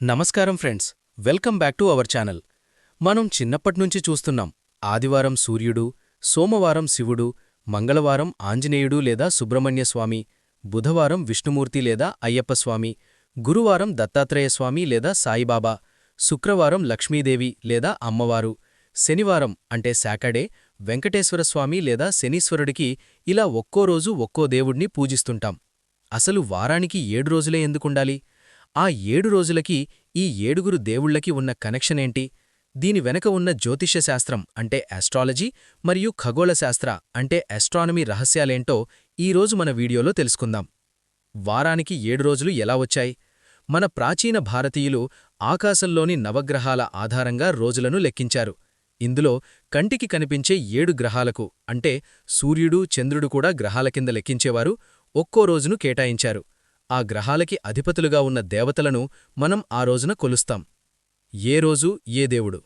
నమస్కారం friends. Welcome back to our channel. మనం చిన్నప్పట్నుంచి చూస్తున్నాం. ఆదివారం సూర్యుడు సోమవారం శివుడు మంగళవారం ఆంజనేయుడు లేదా సుబ్రహ్మణ్యస్వామి బుధవారం విష్ణుమూర్తి లేదా అయ్యప్పస్వామి గురువారం దత్తాత్రేయస్వామి లేదా సాయిబాబా శుక్రవారం లక్ష్మీదేవి లేదా అమ్మవారు శనివారం అంటే శాటర్డే వెంకటేశ్వరస్వామి లేదా శనీశ్వరుడికి ఇలా ఒక్కో రోజు ఒక్కో దేవుణ్ణి పూజిస్తుంటాం. అసలు వారానికి ఏడు రోజులే ఎందుకుండాలి? ఆ ఏడు రోజులకి ఈ ఏడుగురు దేవుళ్ళకి ఉన్న కనెక్షనేంటి? దీని వెనక ఉన్న జ్యోతిష్యశాస్త్రం అంటే ఆస్ట్రాలజీ మరియు ఖగోళశాస్త్ర అంటే ఆస్ట్రానమీ రహస్యాలేంటో ఈరోజు మన వీడియోలో తెలుసుకుందాం. వారానికి ఏడు రోజులు ఎలా వచ్చాయి? మన ప్రాచీన భారతీయులు ఆకాశంలోని నవగ్రహాల ఆధారంగా రోజులను లెక్కించారు. ఇందులో కంటికి కనిపించే ఏడు గ్రహాలకు అంటే సూర్యుడు చంద్రుడు కూడా గ్రహాల కింద లెక్కించేవారు ఒక్కో రోజును కేటాయించారు. ఆ గ్రహాలకి అధిపతులుగా ఉన్న దేవతలను మనం ఆ రోజున కొలుస్తాం. ఏ రోజు? ఏ దేవుడు?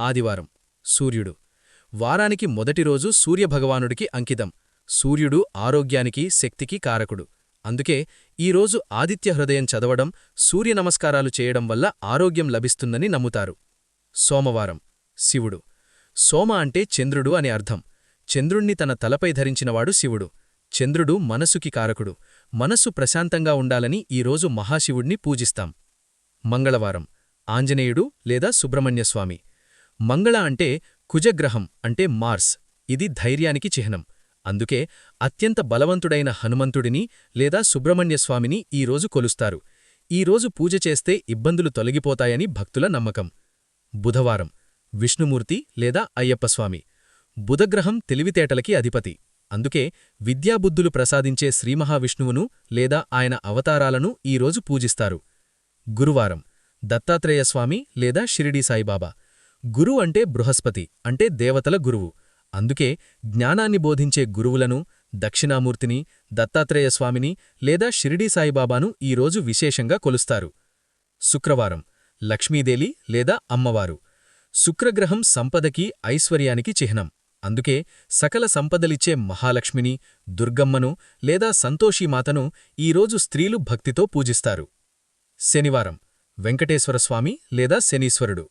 ఆదివారం. సూర్యుడు. వారానికి మొదటి రోజు సూర్యభగవానుడికి అంకితం. సూర్యుడు ఆరోగ్యానికి శక్తికి కారకుడు. అందుకే ఈరోజు ఆదిత్య హృదయం చదవడం సూర్య నమస్కారాలు చేయడం వల్ల ఆరోగ్యం లభిస్తుందని నమ్ముతారు. సోమవారం. శివుడు. సోమ అంటే చంద్రుడు అని అర్థం. చంద్రుణ్ణి తన తలపై ధరించినవాడు శివుడు. చంద్రుడు మనసుకి కారకుడు. మనస్సు ప్రశాంతంగా ఉండాలని ఈరోజు మహాశివుణ్ణి పూజిస్తాం. మంగళవారం. ఆంజనేయుడు లేదా సుబ్రహ్మణ్యస్వామి మంగళ అంటే కుజగ్రహం అంటే మార్స్. ఇది ధైర్యానికి చిహ్నం. అందుకే అత్యంత బలవంతుడైన హనుమంతుడిని లేదా సుబ్రహ్మణ్యస్వామిని ఈరోజు కొలుస్తారు. ఈరోజు పూజ చేస్తే ఇబ్బందులు తొలగిపోతాయని భక్తుల నమ్మకం. బుధవారం. విష్ణుమూర్తి లేదా అయ్యప్పస్వామి బుధగ్రహం తెలివితేటలకి అధిపతి. అందుకే విద్యాబుద్ధులు ప్రసాదించే శ్రీమహావిష్ణువును లేదా ఆయన అవతారాలను ఈరోజు పూజిస్తారు. గురువారం దత్తాత్రేయస్వామి లేదా షిరిడీ సాయిబాబా. గురు అంటే బృహస్పతి అంటే దేవతల గురువు. అందుకే జ్ఞానాన్ని బోధించే గురువులను దక్షిణామూర్తిని దత్తాత్రేయస్వామిని లేదా షిరిడీ సాయిబాబాను ఈరోజు విశేషంగా కొలుస్తారు. శుక్రవారం లక్ష్మీదేవి లేదా అమ్మవారు. శుక్రగ్రహం సంపదకి ఐశ్వర్యానికి చిహ్నం. అందుకే సకల సంపదలిచ్చే మహాలక్ష్మిని దుర్గమ్మను లేదా సంతోషీమాతను ఈరోజు స్త్రీలు భక్తితో పూజిస్తారు. శనివారం వెంకటేశ్వరస్వామి లేదా శనీశ్వరుడు.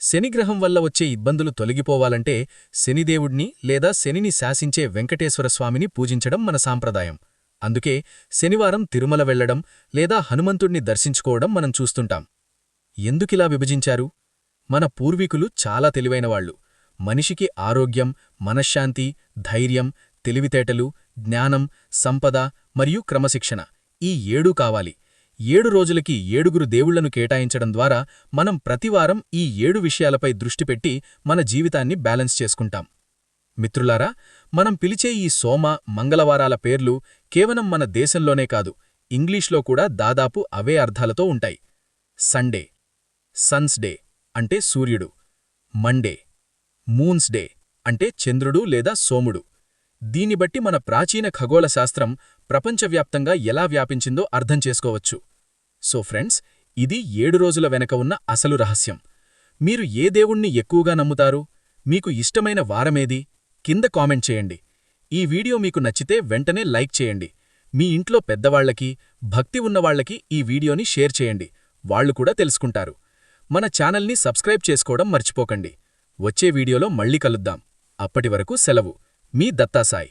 శనిగ్రహం వల్ల వచ్చే ఇబ్బందులు తొలగిపోవాలంటే శనిదేవుణ్ణి లేదా శనిని శాసించే వెంకటేశ్వరస్వామిని పూజించడం మన సాంప్రదాయం. అందుకే శనివారం తిరుమల వెళ్ళడం లేదా హనుమంతుణ్ణి దర్శించుకోవడం మనం చూస్తుంటాం. ఎందుకిలా విభజించారు? మన పూర్వీకులు చాలా తెలివైనవాళ్ళు మనిషికి ఆరోగ్యం మనశ్శాంతి ధైర్యం తెలివితేటలు జ్ఞానం సంపద మరియు క్రమశిక్షణ ఈ ఏడూ కావాలి. ఏడు రోజులకి ఏడుగురు దేవుళ్ళను కేటాయించడం ద్వారా మనం ప్రతివారం ఈ ఏడు విషయాలపై దృష్టిపెట్టి మన జీవితాన్ని బ్యాలెన్స్ చేసుకుంటాం. మిత్రులారా మనం పిలిచే ఈ సోమ మంగళవారాల పేర్లు కేవలం మన దేశంలోనే కాదు ఇంగ్లీష్లో కూడా దాదాపు అవే అర్థాలతో ఉంటాయి. సండే సన్స్ డే అంటే సూర్యుడు. మండే మూన్స్ డే అంటే చంద్రుడు లేదా సోముడు. దీన్ని బట్టి మన ప్రాచీన ఖగోళ శాస్త్రం ప్రపంచవ్యాప్తంగా ఎలా వ్యాపించిందో అర్థం చేసుకోవచ్చు. సో ఫ్రెండ్స్ ఇది ఏడు రోజుల వెనక ఉన్న అసలు రహస్యం. మీరు ఏ దేవుణ్ణి ఎక్కువగా నమ్ముతారు? మీకు ఇష్టమైన వారమేది? కింద కామెంట్ చేయండి. ఈ వీడియో మీకు నచ్చితే వెంటనే లైక్ చేయండి. మీ ఇంట్లో పెద్దవాళ్ళకి భక్తి ఉన్నవాళ్ళకి ఈ వీడియోని షేర్ చేయండి. వాళ్ళు కూడా తెలుసుకుంటారు. మన ఛానల్ని సబ్స్క్రైబ్ చేసుకోవడం మర్చిపోకండి. వచ్చే వీడియోలో మళ్ళీ కలుద్దాం. అప్పటివరకు సెలవు. మీ దత్తాసాయి.